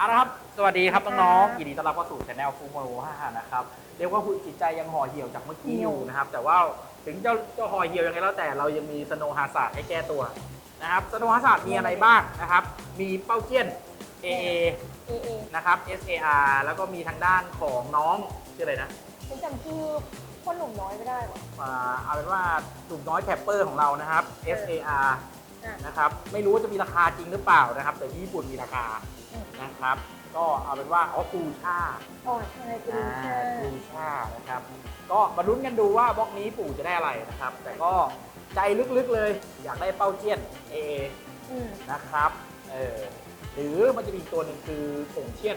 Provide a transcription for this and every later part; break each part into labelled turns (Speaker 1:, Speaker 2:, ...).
Speaker 1: เอาละครับ สวัสดีครับน้อง
Speaker 2: ครับ
Speaker 1: ๆยินดีต้อนรับเข้าสู่ช anel ฟูโมโรห้านะครับ เรียกว่าหุ่นจิตใจยังห่อเหี่ยวจากเมื่อกี้อยู่นะครับ แต่ว่าถึงจะจะห่อเหี่ยวยังไงแล้วแต่เรายังมีสโนฮาศาสตร์ให้แก้ตัวนะครับสโนฮาศาสตร์มีอะไรบ้างนะครับ มีเป้าเจี้ยน AA
Speaker 2: เอเอ
Speaker 1: นะครับ SAR แล้วก็มีทางด้านของน้องชื่ออะไรนะ
Speaker 2: ฉันจำชื่อคนหนุ่มน้อยไม่ได้หรอ
Speaker 1: อ่าเอาเป็นว่าหนุ่มน้อยแคปเปอร์ของเรานะครับ SAR
Speaker 2: อะ
Speaker 1: นะครับ ไม่รู้ว่าจะมีราคาจริงหรือเปล่านะครับ แต่ที่ญี่ปุ่นมีราคา
Speaker 2: อืม
Speaker 1: นะครับ ก็เอาเป็นว่าอ๋อคูชา
Speaker 2: อ๋อใช่กรีนชา
Speaker 1: คูชานะครับ ก็มาลุ้นกันดูว่าบล็อกนี้ปู่จะได้อะไรนะครับ แต่ก็ใจลึกๆเลย อยากได้เป้าเจี้ยน AA
Speaker 2: อืม
Speaker 1: นะครับเออหรือมันจะมีอีกตัวหนึ่งคือผงเชี่ยน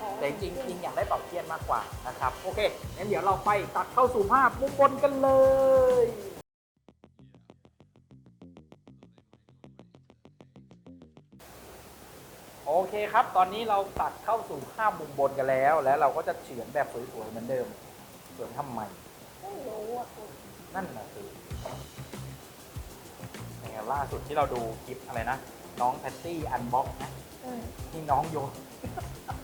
Speaker 2: อ๋อ
Speaker 1: แต่จริงๆจริงอยากได้เป่าเทียนมากกว่านะครับ โอเคงั้นเดี๋ยวเราไปตัดเข้าสู่ภาพมุมบนกันเลย โอเคครับ ตอนนี้เราตัดเข้าสู่ภาพมุมบนกันแล้ว แล้วเราก็จะเฉือนแบบสวยๆเหมือนเดิมสวยทำไม
Speaker 2: ไม่รู้อะคุณ
Speaker 1: นั่นน่ะสิในล่าสุดที่เราดูคลิปอะไรนะ น้องแพตตี้อันบ็อกนะ
Speaker 2: อืม
Speaker 1: ที่น้องโยน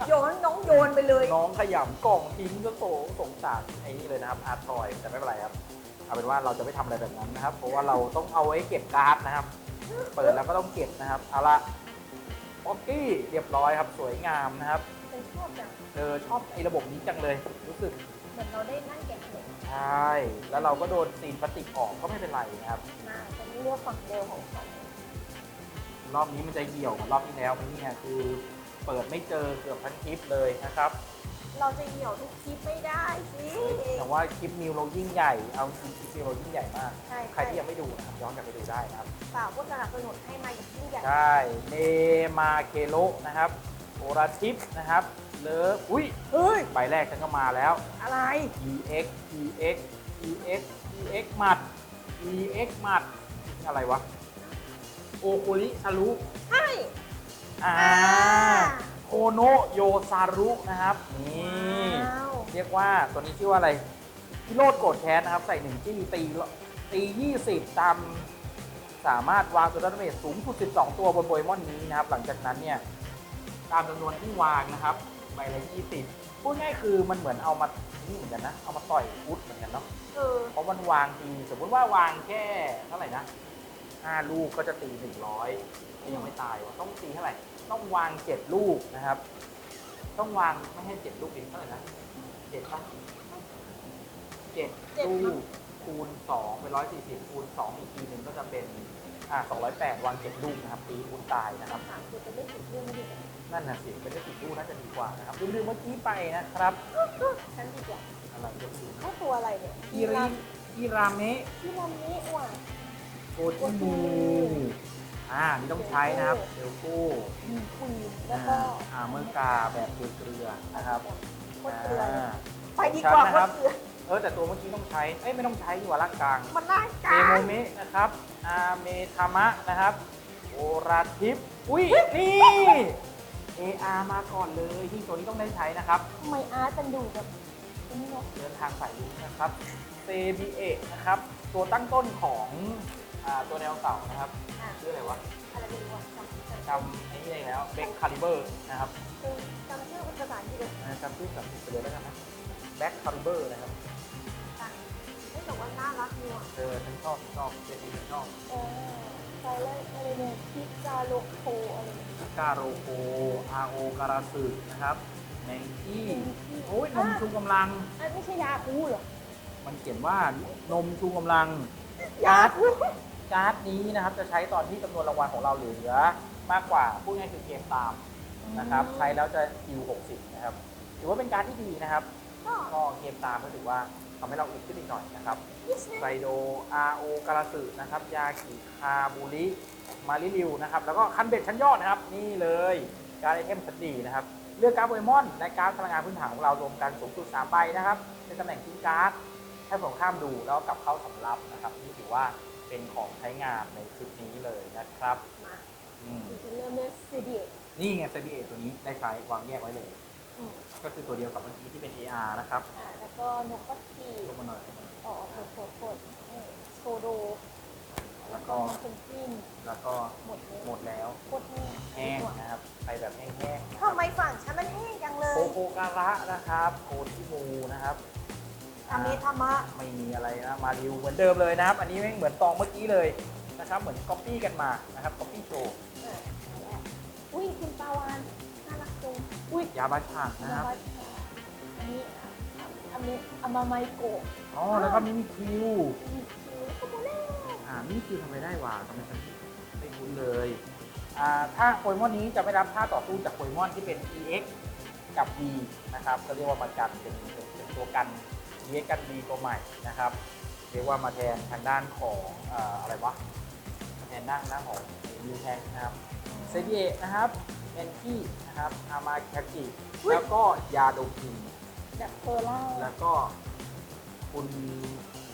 Speaker 2: โยนน้องโยนไปเลย
Speaker 1: น้องขยำกล่องทิ้งก็โสสงสารไอ้นี่เลยนะครับอาร์ทอยแต่ไม่เป็นไรครับเอาเป็นว่าเราจะไม่ทำอะไรแบบนั้นนะครับ เพราะว่าเราต้องเอาไว้เก็บการ์ดนะครับ เปิดแล้วก็ต้องเก็บนะครับเอาละ ป๊อกกี้เรียบร้อยครับ สวยงามนะครับ
Speaker 2: ฉันชอบจัง
Speaker 1: เออชอบไอ้ระบบนี้จังเลย รู้สึก
Speaker 2: เหมือนเราได้นั่งแกะเห็ด
Speaker 1: ใช่แล้วเราก็โดนซีนพลาสติกออกก็ไม่เป็นไรนะครับ
Speaker 2: มาฉันเลือกฝั่งเดียวของฉัน
Speaker 1: รอบนี้มันจะเหี่ยวเหมือนรอบที่แล้วไหมเนี่ยคือ เปิดไม่เจอเกือบทั้งคลิปเลยนะครับ
Speaker 2: เราจะเหี่ยวทุกคลิปไม่ได้สิ
Speaker 1: แต่ว่าคลิปนิวเรายิ่งใหญ่ เอาจริงคลิปนิวเรายิ่งใหญ่มาก
Speaker 2: ใช่
Speaker 1: ใครที่ยังไม่ดูนะครับย้อนกลับไปดูได้นะครับ
Speaker 2: ฝากผู้สนับสนุนให้มาอย่างยิ่งใหญ่
Speaker 1: ใช่เนมาเคโลนะครับโอราทิปนะครับ เลิฟอุ้ย
Speaker 2: เฮ้ย
Speaker 1: ใบแรกฉันก็มาแล้ว
Speaker 2: อะไร
Speaker 1: EX EX EX EX หมัด EX หมัด อะไรวะ โอโคริซารุ
Speaker 2: ใช่
Speaker 1: อ่า
Speaker 2: อ่า
Speaker 1: โคโนโยซารุนะครับ นี่
Speaker 2: ว้าว
Speaker 1: เรียกว่าตัวนี้ชื่อว่าอะไรพิโรดโกรธแค้นนะครับ ใส่หนึ่งจี้ตีตียี่สิบตามสามารถวางตัวดัตเมจสูงสุด 12 ตัวบนโปเกมอนนี้นะครับ หลังจากนั้นเนี่ย ตามจำนวนที่วางนะครับใบละ20พูดง่ายคือมันเหมือนเอามานี่เหมือนกันนะ เอามาต่อยฟุตเหมือนกันเนาะ
Speaker 2: เออ
Speaker 1: เพราะมันวางทีสมมติว่าวางแค่เท่าไหร่นะ 5 ลูกก็จะตี 100ยังไม่ตายวะต้องตีเท่าไหร่ ต้องวาง 7 ลูกนะครับ ต้องวางไม่ให้ 7 ลูกเองเท่าไหร่นะ7ป่ะ7
Speaker 2: เจ็ด
Speaker 1: ลู
Speaker 2: มั้
Speaker 1: ก
Speaker 2: ง
Speaker 1: คูณ2เป็น140คูณ2อีกทีหนึ่งก็จะเป็นอ่า208 วาง 7 ลูกนะครับตีคูณตายนะครับ
Speaker 2: ถามคือจะได้ติดเรื่องไม่ดีกว่า
Speaker 1: นั่นน่ะสิเป็นได้ติดลูกน่าจะดีกว่านะครับลืมๆเมื่อกี้ไปนะครับ
Speaker 2: ฉันดีกว่า
Speaker 1: อะไรเดี๋ยวดู
Speaker 2: เข้าตัวอะไรเนี่ย
Speaker 1: อีริอีราเมะ
Speaker 2: ที่ลำนี้ว่ะ
Speaker 1: โกจิมูอ่านี่ต้องใช้นะครับเอลโก้
Speaker 2: มีควีนแล้ว
Speaker 1: อ่า
Speaker 2: ก็
Speaker 1: อาเมอร์กาแบบเกลือๆนะครับ
Speaker 2: โคตรเกลือเลย
Speaker 1: อ่า
Speaker 2: ไปดีกว่า
Speaker 1: ชั้น
Speaker 2: โค
Speaker 1: นะครั
Speaker 2: ต
Speaker 1: บ
Speaker 2: รเกลือ
Speaker 1: เออแต่ตัวเมื่อกี้ต้องใช้เอ้ยไม่ต้องใช้ดีกว่าร่างกลาง
Speaker 2: มันน่า
Speaker 1: เอ
Speaker 2: กา
Speaker 1: โม
Speaker 2: ร
Speaker 1: เมะนะครับอาเมทามะนะครับโอราทิปอุ้ยนี่ AR มาก่อนเลยที่ตัวนี้ต้องได้ใช้นะครับ
Speaker 2: ทำไมอาร์ตมันดูแบบนี่เนาะ
Speaker 1: เดินทางสายลุงนะครับเซบีเอะนะครับ ตัวตั้งต้นของ อ่าตัวแนวเต่านะครับ
Speaker 2: อะ
Speaker 1: ชื่ออะไรวะ
Speaker 2: อะไรไม่รู้อะจำจำ
Speaker 1: จำไอ้นี่ได้แล้วเบคคาลิเบอร์นะครับ
Speaker 2: คือจำชื่อเป็นภาษาอังกฤษเลย
Speaker 1: อ่าจำชื่อแบบไปเลยแล้วกันนะแบ็คคาลิเบอร์นะครับ
Speaker 2: อะไม่แต่ว่าน่ารักดีว่ะ
Speaker 1: เออฉันชอบฉันชอบเจดีฉันชอบ
Speaker 2: เออใส่เลยอะไรเนี่ยพิซซ่าโลโคอะไรเนี่ย
Speaker 1: กาโรโกอาโอการาสึนะครับแมงกี้ โอ้ยนมชูกำลัง
Speaker 2: อันไม่ใช่ยาคูเหรอ
Speaker 1: มันเขียนว่านมชูกำลัง
Speaker 2: ยาคู
Speaker 1: การ์ดนี้นะครับจะใช้ตอนที่จำนวนรางวัลของเราเหลือมากกว่าพูดง่ายคือเกมตามนะครับใช้แล้วจะคิว60 นะครับ ถือว่าเป็นการที่ดีนะครับ
Speaker 2: ก็
Speaker 1: ก็เกมตามก็ถือว่าทำให้เราอึดขึ้นอีกหน่อยนะครับ
Speaker 2: ยิส
Speaker 1: ไซโดอาโอการาสึนะครับ ยากิคาบูริมาริลิวนะครับ แล้วก็คันเบ็ดชั้นยอดนะครับ นี่เลยการดไอเทมชั้นดีนะครับ เลือกการ์ดโปเกมอน และการ์ดพลังงานพื้นฐานของเรารวมกันสูงสุด3ใบนะครับในตำแหน่งทิ้งการ์ดให้ผมข้ามดูแล้วก็กลับเข้าสำรับนะครับ นี่ถือว่า เป็นของใช้งานในชุดนี้เลยนะครับ
Speaker 2: มา
Speaker 1: อืม
Speaker 2: ดิฉันเริ่มเลือกซีดี
Speaker 1: นี่ไง CBA ตัวนี้ได้ใช้วางแยกไว้เลย
Speaker 2: อืม
Speaker 1: ก็คือตัวเดียวกับเมื่อกี้ที่เป็น AR นะครับ
Speaker 2: อ่าแล้วก็นกก็ที
Speaker 1: ลงมาหน่อย
Speaker 2: อ๋อโคตรโคตรโคตรโซโด
Speaker 1: อแล้วก็
Speaker 2: เป็นจิ้ม
Speaker 1: แล้วก็
Speaker 2: หมดเลย
Speaker 1: หมดแล้ว
Speaker 2: โคตรแห้ง
Speaker 1: แห้งนะครับไปแบบแห้งๆ
Speaker 2: ทำไมฝั่งฉันมันแห้งจังเล
Speaker 1: โก
Speaker 2: ย
Speaker 1: โกการะนะครับโกทิมูนะครับ
Speaker 2: อเมธรรมะ
Speaker 1: ไม่มีอะไรนะมาริวเหมือนเดิมเลยนะครับ อันนี้แม่งเหมือนตองเมื่อกี้เลยนะครับเหมือนก๊อปปี้กันมานะครับก๊อปปี้โชว์
Speaker 2: เอออุ้ยคุณปาวานน่ารักจังอุ้ย
Speaker 1: ยาบาชานะครับ
Speaker 2: อันนี้อเมอามาไมโกะ
Speaker 1: อ๋อแล้วก็มินิคิว
Speaker 2: มีคิวโคโมเล่
Speaker 1: อ่ามินิคิวทำอะไรได้วะทำไมฉันไม่คุ้นเลยอ่าถ้าโปเกมอนนี้จะไม่รับท่าต่อสู้จากโปเกมอนที่เป็น EX กับ V นะครับก็เรียกว่ามากันเป็นเป็นเป็นตัวกัน EX กัน V ตัวใหม่นะครับ เรียกว่ามาแทนทางด้านของเอ่ออะไรวะมาแทนด้านหน้าของมิวแทงนะครับเซดีเอนะครับเอนที่นะครับอามาคากิแล้วก็ยาโดคิน
Speaker 2: แบบเฟอร์ล่า
Speaker 1: แล้วก็คุณ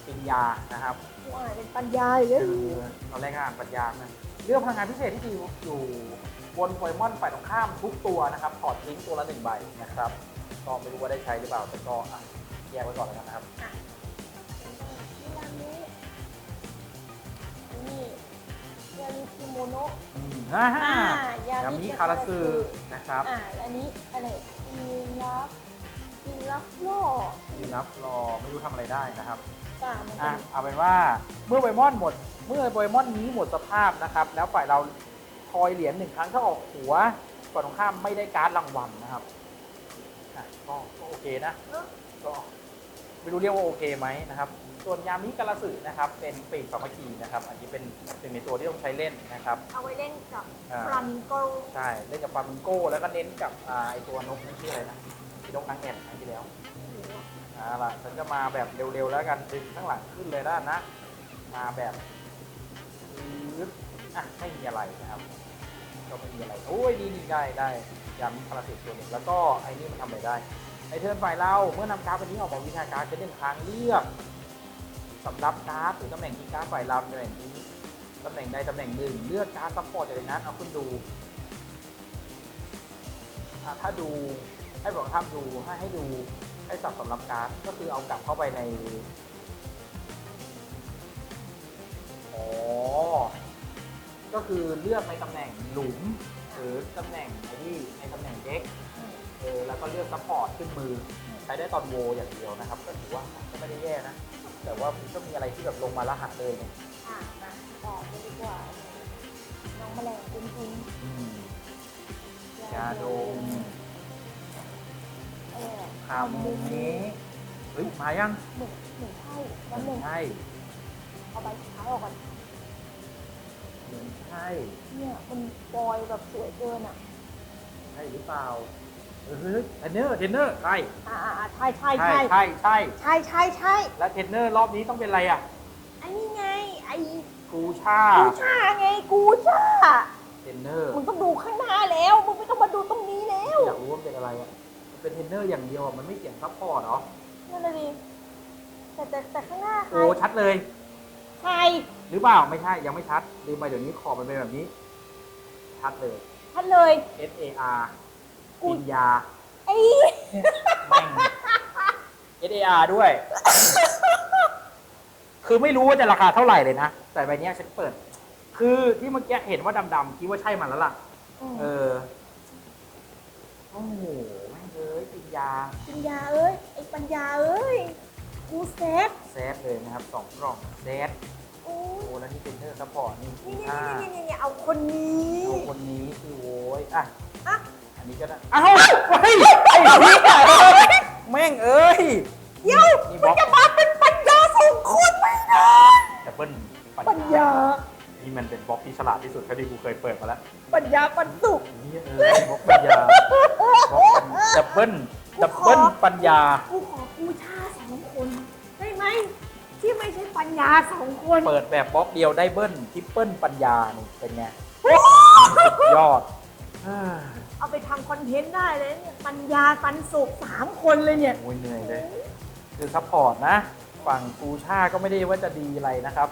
Speaker 1: ปิญญานะครับ
Speaker 2: ผู้อ่านเป็นปัญญาอยู่เลย
Speaker 1: คือตอนแรกก็อ่านปัญญานะเรื่องพลังงานพิเศษที่อยู่อยู่บนโปเกมอนฝ่ายตรงข้ามทุกตัวนะครับถอดทิ้งตัวละหนึ่งใบนะครับ ก็ไม่รู้ว่าได้ใช้หรือเปล่าแต่ก็อะ แยกไว้ก่อนแล้วกันนะครับ
Speaker 2: นี่ร้านนี้นี่ยาลิคิโมโนะ
Speaker 1: อืมฮ่าฮ่า
Speaker 2: อ่ายายา
Speaker 1: มิคาราซึนะครับ
Speaker 2: อ่าอันนี้อะไรอีลัฟอีลัฟโล
Speaker 1: ดีนับรอไม่รู้ทำอะไรได้นะครับ
Speaker 2: ป่ามัน
Speaker 1: อะ
Speaker 2: เป็น
Speaker 1: เอาเป็นว่าเมื่อโปเกมอนหมด เมื่อโปเกมอนนี้หมดสภาพนะครับ แล้วฝ่ายเราทอยเหรียญหนึ่งครั้งถ้าออกหัวฝ่ายตรงข้ามไม่ได้การ์ดรางวัลนะครับอะ ก็ก็โอเคนะ
Speaker 2: เนอะ
Speaker 1: ก็ไม่รู้เรียกว่าโอเคไหมนะครับ ส่วนยามิกาลาสึนะครับ เป็นปีกสามัคคีนะครับ อันนี้เป็นหนึ่งในตัวที่ต้องใช้เล่นนะครับ
Speaker 2: เอาไว้เล่นกับ
Speaker 1: อ่า
Speaker 2: ฟลามิงโก
Speaker 1: ใช่เล่นกับฟลามิงโก้แล้วก็เน้นกับอ่าไอตัวนกนี่ชื่ออะไรนะที่นกนางแอ่นครั้งที่แล้วเอาล่ะฉันจะมาแบบเร็วๆแล้วกันดึงข้างหลังขึ้นเลยแล้วกันนะ มาแบบปึ๊บอะไม่มีอะไรนะครับ ก็ไม่มีอะไรโอ้ยดีนี่ได้ได้ยำพาราสิตตัวหนึ่งแล้วก็ไอ้นี่มันทำอะไรได้ไอเทิร์นฝ่ายเราเมื่อนำการ์ดใบนี้ออกมาวิชาการ์ดจะเล่นทางเลือกสำหรับการ์ดหรือตำแหน่งที่การ์ดฝ่ายเราตำแหน่งนี้ตำแหน่งใดตำแหน่งหนึ่งเลือกการ์ดซัพพอร์ตจากนั้นเอาขึ้นดูถ้าดูให้บอกท่ามดูให้ให้ดูให้สับสำหรับการ์ดก็คือเอากลับเข้าไปในอ๋อ ก็คือเลือกในตำแหน่งหลุม หรือตำแหน่งไอ้นี่ในตำแหน่งเด็กเออแล้วก็เลือกซัพพอร์ตขึ้นมือ ใช้ได้ตอนโวอย่างเดียวนะครับ ก็ถือว่าก็ไม่ได้แย่นะ แต่ว่ามันก็มีอะไรที่แบบลงมาแล้วหักเลยเนี่ย
Speaker 2: อะมาต่อไปดีกว่า น้องแมลงกุ้งกุ้ง
Speaker 1: อืมยาดม
Speaker 2: เออ
Speaker 1: คาโมเมะเฮ้ยมายัง
Speaker 2: หนึ่งหนึ่งไพ่แล้วหนึ่ง
Speaker 1: ใช่
Speaker 2: เอาใบสุดท้ายออกก่อน
Speaker 1: เหมือนใช่
Speaker 2: เนี่ยมันปอยแบบสวยเกินอะ
Speaker 1: ใช่หรือเปล่าเออเฮ้ยเทรนเนอร์เทรนเนอร์ใช่
Speaker 2: อ่าอ่าใช่ใช่
Speaker 1: ใช่
Speaker 2: ใช่
Speaker 1: ใช่ใช่
Speaker 2: ใช่ใช่ใช่
Speaker 1: แล้วเทรนเนอร์รอบนี้ต้องเป็นอะไรอะ
Speaker 2: ไอ้นี่ไงไอ้
Speaker 1: กูชา
Speaker 2: กูชาไงกูชา
Speaker 1: เทรนเนอร์
Speaker 2: มึงต้องดูข้างหน้าแล้วมึงไม่ต้องมาดูตรงนี้แล้ว
Speaker 1: อยากรู้ว่ามันเป็นอะไรอะมันเป็นเทรนเนอร์อย่างเดียวอะมันไม่เขียนซัพพอร์ตเหรอ
Speaker 2: นั่นเลยดิแต่แต่แต่ข้างหน้าใคร
Speaker 1: โอ้ชัดเลย
Speaker 2: ใคร
Speaker 1: หรือเปล่าไม่ใช่ยังไม่ชัดลืมไปเดี๋ยวนี้ขอบมันเป็นแบบนี้ ชัดเลย
Speaker 2: ท่านเลย
Speaker 1: S A R
Speaker 2: กู
Speaker 1: ปิญญา
Speaker 2: ไอ้
Speaker 1: แม่ง S A R ด้วย คือไม่รู้ว่าจะราคาเท่าไหร่เลยนะ แต่ใบเนี้ยฉันเปิด คือที่เมื่อกี้เห็นว่าดำๆคิดว่าใช่มันแล้วล่ะ เออ โอ้โหแม่งเอ้ยปิญญา
Speaker 2: ปัญญาเอ้ยไอ้ปัญญาเอ้ย กูเซต
Speaker 1: แซดเลยนะครับสองกล่องแซด
Speaker 2: โอ้
Speaker 1: โอ้แล้วนี่เป็นเนอร์ซัพพอร์ตนี่
Speaker 2: นี่นี่
Speaker 1: ค่า
Speaker 2: นี่นี่นี่เอาคนนี้
Speaker 1: เอาคนนี้คือโว้ยอะ
Speaker 2: อะ
Speaker 1: อันนี้ก็ได้อ้าวเฮ้ยไอ้เหี้ยแม่งเอ้ย
Speaker 2: เดี๋ยว
Speaker 1: นี่บ
Speaker 2: มั
Speaker 1: ล็
Speaker 2: น
Speaker 1: อก
Speaker 2: จะมาเป็นปัญญาสองคนไม่ได้
Speaker 1: ดับเบิล
Speaker 2: ปัญญา
Speaker 1: นี่มันเป็นบล็อกที่ฉลาดที่สุดเท่าที่กูเคยเปิดมาแล้ว
Speaker 2: ปัญญาปันสุข
Speaker 1: นี่เออบล็อกปัญญาบล็อกดับเบิลดับเบิลปัญญา
Speaker 2: กูขอกู ญญาสองคน
Speaker 1: เปิดแบบบล็อกเดียวได้เบิ้ลทริปเปิลปัญญานี่เป็นไงสุดยอดอ่า
Speaker 2: เอาไปทำคอนเทนต์ได้เลยเนี่ยปัญญาปันสุขสามคนเลยเนี่ย
Speaker 1: โอ้ยเหนื่อยเลย คือซัพพอร์ตนะ ฝั่งกูชาก็ไม่ได้ว่าจะดีอะไรนะครับ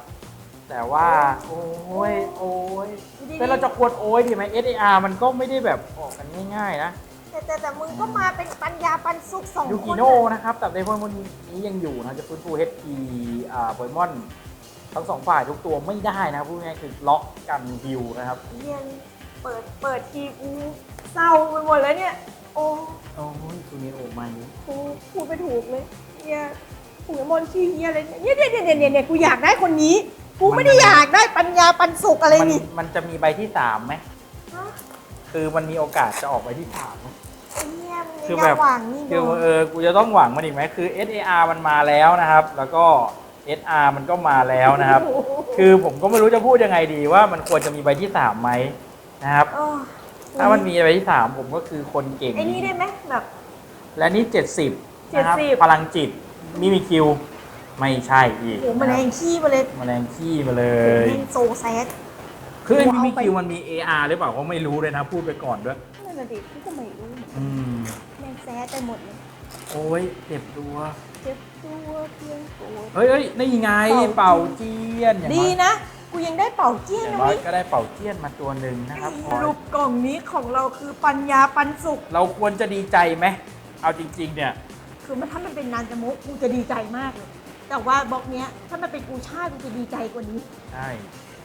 Speaker 1: แต่ว่า โอ้ย โอ้ย
Speaker 2: ดีๆ
Speaker 1: แต่เราจะควรโอ้ยดีไหม SAR มันก็ไม่ได้แบบออกกันง่ายๆนะ
Speaker 2: แต่แต่แต่มึงก็มาเป็นปัญญาปันสุขสอง
Speaker 1: ยู
Speaker 2: ค
Speaker 1: กิ
Speaker 2: น
Speaker 1: โน่
Speaker 2: น่ะ
Speaker 1: นะครับแต่ในพวกนี้ยังอยู่นะจะฟื้นฟู HP อ่าโปเกมอนทั้งสองฝ่ายทุกตัวไม่ได้นะครับพูดง่ายๆคือล็อกกันฮิวนะครับ
Speaker 2: เรียนเปิดเปิดทีกูเศร้าไปหมดแล้วเนี่ย โอ้
Speaker 1: โอ้ยซูเนโอมา
Speaker 2: กูพูดไปถูกเลยเฮียโปเกมอนชื่อเฮียอะไรเนี่ยเนี่ยเนี่ยเนี่ยเนี่ยเนี่ยกูอยากได้คนนี้ กูไม่ได้อยากได้ปัญญาปันสุขอะไร
Speaker 1: มัน
Speaker 2: นี่
Speaker 1: มันจะมีใบที่สามไหม
Speaker 2: ฮะ
Speaker 1: คือมันมีโอกาสจะออกใบที่สามไหม
Speaker 2: ไอ้เฮียมึง
Speaker 1: คือ
Speaker 2: อ
Speaker 1: แบ
Speaker 2: ยา
Speaker 1: บ
Speaker 2: กหวังนี่
Speaker 1: คือ
Speaker 2: โดน
Speaker 1: เออกูจะต้องหวังมันอีกไหมคือ SAR มันมาแล้วนะครับ แล้วก็ SR มันก็มาแล้วนะครับ คือผมก็ไม่รู้จะพูดยังไงดีว่ามันควรจะมีใบที่สามไหมนะครับ
Speaker 2: เออ
Speaker 1: ถ้ามันมีใบที่สามผมก็คือคนเก่ง
Speaker 2: ไอ้นี่ได้ไหมแบบ
Speaker 1: และนี่เจ็ดสิบนะครับ
Speaker 2: 70
Speaker 1: พลังจิตมิมิคิว ไม่ใช่อีก
Speaker 2: โอ้โหแมลงขี้มาเลย
Speaker 1: แมลงขี้มาเลย
Speaker 2: แม่งโซแซด
Speaker 1: คือไอ้
Speaker 2: กู
Speaker 1: มิ
Speaker 2: เอา
Speaker 1: มิ
Speaker 2: ไป
Speaker 1: คิวมันมี AR หรือเปล่าก็ไม่รู้เลยนะพูดไปก่อนด้วย
Speaker 2: นั่นน่ะดิพี่ก็ไม่รู้
Speaker 1: อืม
Speaker 2: แม่งแซดไปหมดเลย
Speaker 1: โอ้ยเจ็บตัว
Speaker 2: เจ็บตัวเพียงโกรธ
Speaker 1: เฮ้ยเฮ้ยนี่ไง
Speaker 2: เป่า
Speaker 1: เป่าเจียนอย่าง
Speaker 2: ดี
Speaker 1: น้อย
Speaker 2: นะ กูยังได้เป่าเจี้ย
Speaker 1: อนย่าง
Speaker 2: นะ
Speaker 1: น้อย
Speaker 2: วิ
Speaker 1: ก็ได้เป่าเจียนมาตัวหนึ่งนะครับ
Speaker 2: สรุปกล่องนี้ของเราคือปัญญาปันสุข
Speaker 1: เราควรจะดีใจไหมเอาจริง ๆ เนี่ย
Speaker 2: คือมันถ้ามันเป็นนานจมุกกูจะดีใจมากเลย แต่ว่าบล็อกเนี้ยถ้ามันเป็นกูชาติกูจะดีใจกว่านี้
Speaker 1: ใช่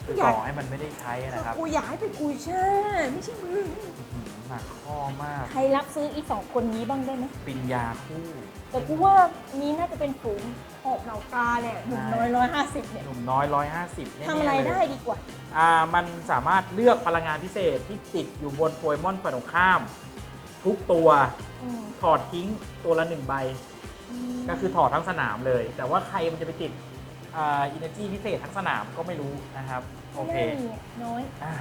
Speaker 1: คือ
Speaker 2: อยาก
Speaker 1: ต่อให้มันไม่ได้ใช้
Speaker 2: คือ
Speaker 1: นะครับ
Speaker 2: กูอยากให้เป็นกูชาติไม่ใช่มึง
Speaker 1: อื้อหือหนักข้อมาก
Speaker 2: ใครรับซื้ออีสองคนนี้บ้างได้ไหม
Speaker 1: ปิญญาคู่
Speaker 2: แต่กูว่านี้น่าจะเป็นฝูงหอบเหล่ากาแหละหนึ่งน้อยร้อยห้าสิบเนี่ย
Speaker 1: หนุ่มน้อยร้อยห้าสิบแน่ๆ
Speaker 2: ทำอะไร
Speaker 1: เลย
Speaker 2: ได้ดีกว่า
Speaker 1: อ่า มันสามารถเลือกพลังงานพิเศษที่ติดอยู่บนโปเกมอนฝ่ายตรงข้าม ทุกตัว
Speaker 2: อืม
Speaker 1: ถอดทิ้งตัวละหนึ่งใบ ก็คือถอดทั้งสนามเลย แต่ว่าใครมันจะไปติด อ่าอินเนอร์จีพิเศษทั้งสนามก็ไม่รู้นะครับ โอเค
Speaker 2: ไม่มีน้อย
Speaker 1: อะ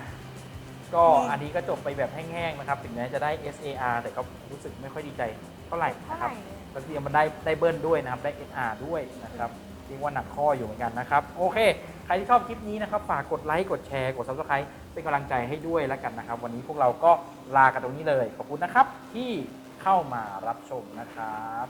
Speaker 1: ก็
Speaker 2: แห้ง
Speaker 1: อันนี้ก็จบไปแบบแห้งๆนะครับ ถึงแม้จะได้ SAR แต่ก็รู้สึกไม่ค่อยดีใจเท่าไหร่
Speaker 2: เท่า
Speaker 1: นะ
Speaker 2: ไห
Speaker 1: ครับ
Speaker 2: ร่
Speaker 1: แล้วที่มันได้ได้เบิ้ลด้วยนะครับ ได้ SR ด้วยนะครับเรียกว่าหนักข้ออยู่เหมือนกันนะครับ โอเค ใครที่ชอบคลิปนี้นะครับ ฝากกดไลค์ กดแชร์ กด Subscribe เป็นกำลังใจให้ด้วยแล้วกันนะครับ วันนี้พวกเราก็ลากันตรงนี้เลย ขอบคุณนะครับที่เข้ามารับชมนะครับ